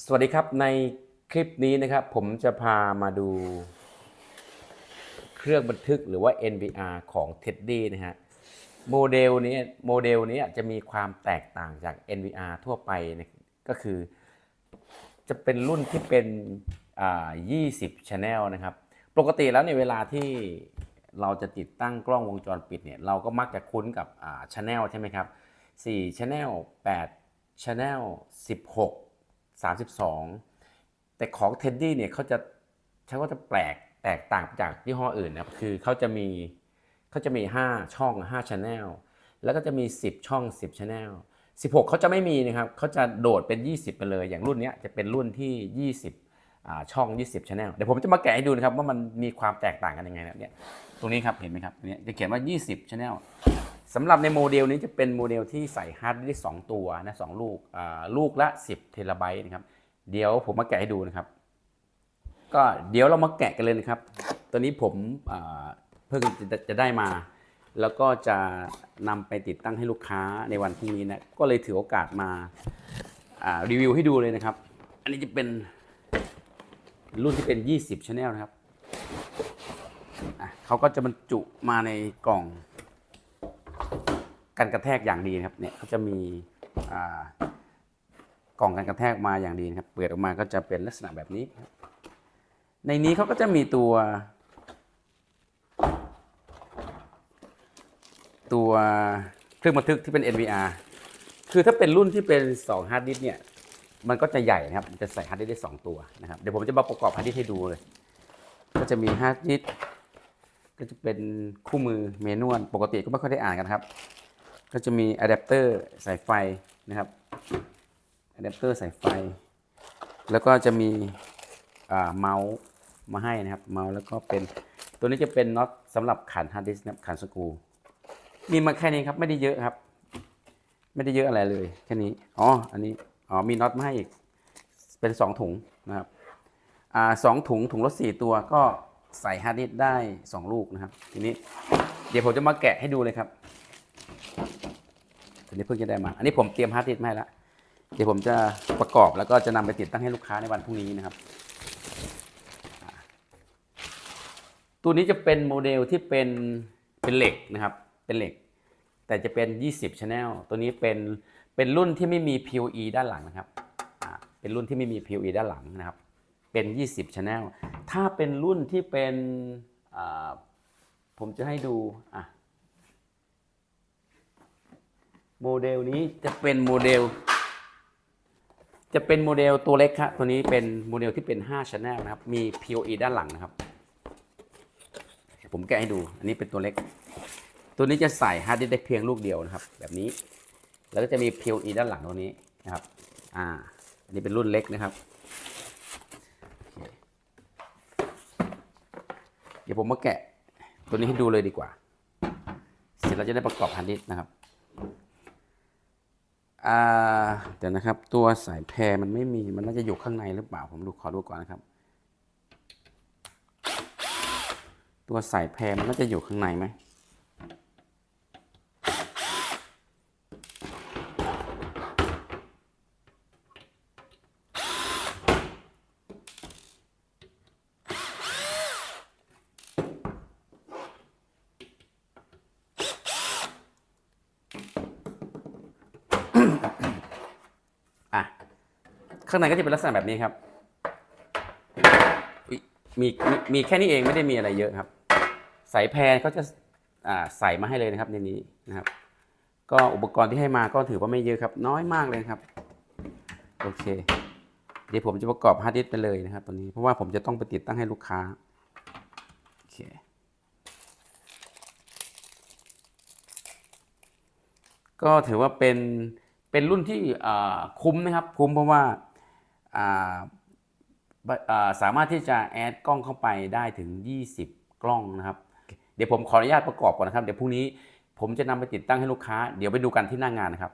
สวัสดีครับในคลิปนี้นะครับผมจะพามาดู เครื่องบันทึกหรือว่า NVR ของ Teddy นะฮะโมเดลนี้โมเดลนี้จะมีความแตกต่างจาก NVR ทั่วไปนะก็คือ จะเป็นรุ่นที่เป็น20 Channel นะครับ ปกติแล้วในเวลาที่เราจะติดตั้งกล้องวงจรปิดเนี่ยเราก็มักจะคุ้นกับ Channel ใช่ไหมครับ4 Channel 8 Channel 16 32 แต่ของ Teddy เนี่ยเขาจะใช้ว่าจะแปลกแตกต่างจากยี่ห้ออื่นนะครับคือเขาจะมีเขาจะมี 5 ช่อง5 Channel แล้วก็จะมี 10 ช่อง 10 Channel 16 เขาจะไม่มีนะครับเขาจะโดดเป็น 20 ไปเลย อย่างรุ่นนี้จะเป็นรุ่นที่ 20อ่าช่อง 20 Channel เดี๋ยวผมจะมาแกะให้ดูนะครับว่ามันมีความแตกต่างกันยังไงนะเนี่ย ตรงนี้ครับ เห็นไหมครับเนี่ยจะเขียนว่า 20 Channel สำหรับในโมเดลนี้จะเป็นโมเดลที่ใส่ฮาร์ดดิสก์สองตัวนะสองลูกลูกละ 10 เทราไบต์นะครับเดี๋ยวผมมาแกะให้ดูนะครับ ก็เดี๋ยวเรามาแกะกันเลยนะครับ ตอนนี้ผมเพิ่งจะจะได้มา แล้วก็จะนำไปติดตั้งให้ลูกค้าในวันพรุ่งนี้นะก็เลยถือโอกาสมารีวิวให้ดูเลยนะครับ อันนี้จะเป็นรุ่นที่เป็น 20 Channel นะครับเขาก็จะบรรจุมาในกล่อง กันกระแทกอย่างดีนะครับเนี่ยเขาจะมีกล่องกันกระแทกมาอย่างดีนะครับเปิดออกมาก็จะเป็นลักษณะแบบนี้ ในนี้เขาก็จะมีตัว ตัวเครื่องบันทึกที่เป็น NVR คือถ้าเป็นรุ่นที่เป็น2ฮาร์ดดิสเนี่ยมันก็จะใหญ่นะครับมันจะใส่ฮาร์ดดิสได้ 2 ตัวนะครับเดี๋ยวผมจะมาประกอบฮาร์ดดิสให้ดูเลย ก็จะมีฮาร์ดดิสก์ก็จะเป็นคู่มือเมนวลปกติก็ไม่ค่อยได้อ่านกันครับ ก็จะมีอะแดปเตอร์สายไฟนะครับอะแดปเตอร์สายไฟ แล้วก็จะมีเมาส์มาให้นะครับเมาส์แล้วก็เป็นตัวนี้จะเป็นน็อตสำหรับขันฮาร์ดดิสก์นะครับขันสกรูมีมาแค่นี้ครับไม่ได้เยอะครับ ไม่ได้เยอะอะไรเลยแค่นี้อ๋ออันนี้อ๋อมีน็อตมาให้อีกเป็นสองถุงนะครับอ่าสองถุงถุงละสี่ตัวก็ใส่ฮาร์ดดิสก์ได้สองลูกนะครับ ทีนี้เดี๋ยวผมจะมาแกะให้ดูเลยครับ ทีนี้เพิ่งจะได้มา อันนี้ผมเตรียมฮาร์ดดิสก์ให้แล้วเดี๋ยวผมจะประกอบแล้วก็จะนำไปติดตั้งให้ลูกค้าในวันพรุ่งนี้นะครับ ตัวนี้จะเป็นโมเดลที่เป็นเป็นเหล็กนะครับ เป็นเหล็ก แต่จะเป็น 20 Channel ตัวนี้เป็นเป็นรุ่นที่ไม่มี PoE ด้านหลังนะครับเป็นรุ่นที่ไม่มี PoE ด้านหลังนะครับ เป็น 20 Channel ถ้าเป็นรุ่นที่เป็นผมจะให้ดูอะ โมเดลนี้จะเป็นโมเดล จะเป็นโมเดลตัวเล็กครับตัวนี้เป็นโมเดลที่เป็น5 Channel นะครับ มี PoE ด้านหลังนะครับ ผมแกะให้ดู อันนี้เป็นตัวเล็ก ตัวนี้จะใส่ฮาร์ดดิสก์ได้เพียงลูกเดียวนะครับ แบบนี้ แล้วก็จะมี PoE ด้านหลังตรงนี้นะครับ อ่า อันนี้เป็นรุ่นเล็กนะครับเคเดี๋ยวผมมาแกะตัวนี้ให้ดูเลยดีกว่า เสร็จเราจะได้ประกอบฮาร์ดดิสก์นะครับ อ่าเดี๋ยวนะครับ ตัวสายแพรมันไม่มีมันน่าจะอยู่ข้างในหรือเปล่าผมดูขอดูก่อนนะครับ ตัวสายแพรมันน่าจะอยู่ข้างในไหม อะข้างในก็จะเป็นลักษณะแบบนี้ครับมีมีมีแค่นี้เองไม่ได้มีอะไรเยอะครับ สายแพรเขาจะใส่มาให้เลยนะครับในนี้นะครับ ก็อุปกรณ์ที่ให้มาก็ถือว่าไม่เยอะครับ น้อยมากเลยครับ โอเค เดี๋ยวผมจะประกอบฮาร์ดดิสก์ไปเลยนะครับตัวนี้เพราะว่าผมจะต้องไปติดตั้งให้ลูกค้าโอเคก็ถือว่าเป็น เป็นรุ่นที่อ่าคุ้มนะครับคุ้มเพราะว่าอ่าบอ่าสามารถที่จะแอดกล้องเข้าไปได้ถึง 20 กล้องนะครับ เดี๋ยวผมขออนุญาตประกอบก่อนนะครับ เดี๋ยวพรุ่งนี้ผมจะนำไปติดตั้งให้ลูกค้า เดี๋ยวไปดูกันที่หน้างานนะครับ